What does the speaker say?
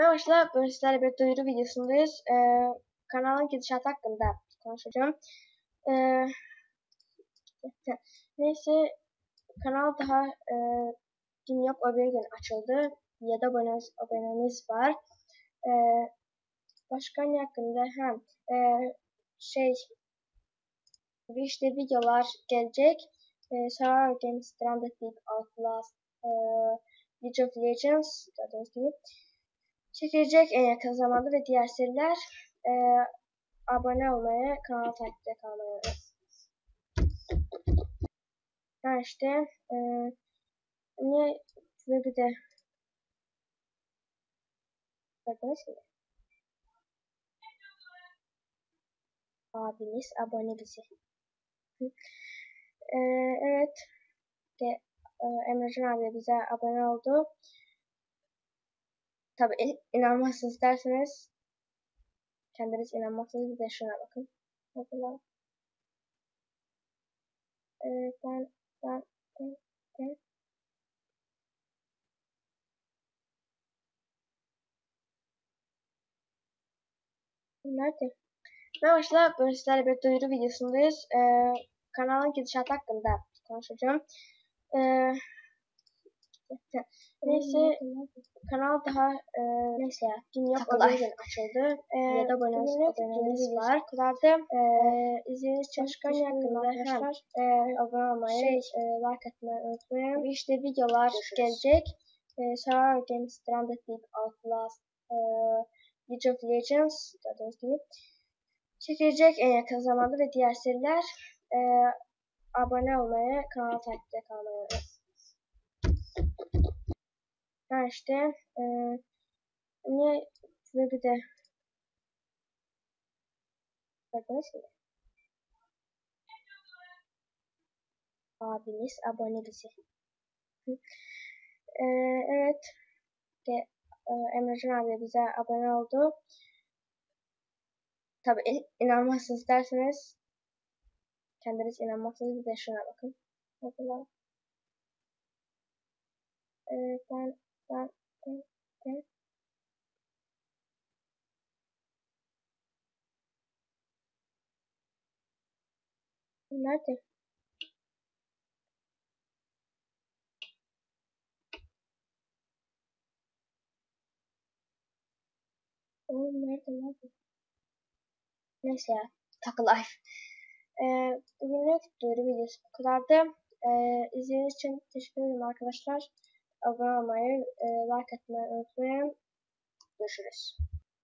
Merhaba bugün sizlerle bir duyuru videosundayız. Ee, kanalın gidişatı hakkında konuşacağım. Ee, neyse, kanal daha e, gün yok, öbür gün açıldı. 7 abonemiz, abonemiz var. Ee, başka ne hakkında? Ha, e, şey, işte videolar gelecek. Ee, Survivor Games, Stranded Deep, Outlast, e, League of Legends, gördüğünüz gibi çekilecek en yakın zamanda ve diğer seriler e, abone olmayı, kanal takipte kalmayı. Ha işte e, niye ve bir de şimdi. Abiniz abone bizi. e, evet. De, e, Emrecan abi bize abone oldu. Tabi inanmazsınız derseniz kendiniz inanmazsınız bir de şuna bakın. Mesela ee, ben, ben, ben, ben. Nerede? Merhaba arkadaşlar, bugün sizlerle bir duyuru videosundayız. Ee, kanalın gidişatı hakkında konuşacağım. Ee, neyse, kanal daha e, neyse ya öbür gün açıldı. E, ya da abonemiz, var. Kadar da e, izlediğiniz için hakkında arkadaşlar e, abone olmayı, şey, e, like atmayı unutmayın. İşte videolar Görüşürüz. gelecek. E, Survivor Games, Stranded Deep, Outlast, e, League of Legends gördüğünüz gibi çekilecek en yakın zamanda ve diğer seriler e, abone olmayı, kanal takipte kalmayı unutmayın. Ha işte e, niye ve bir de bakın şimdi. Abiniz abone bizi. e, evet. De, e, Emrecan abi bize abone oldu. Tabi inanmazsınız derseniz kendiniz inanmazsınız bir de şuna bakın. Mesela e, ben ben, ben, ben. Nerede? Oğlum nerede nerede? Neyse ya. Takı life. Ee, bugünlük duyuru videosu bu kadardı. Ee, izlediğiniz için teşekkür ederim arkadaşlar abone olmayı, like atmayı unutmayın. Görüşürüz.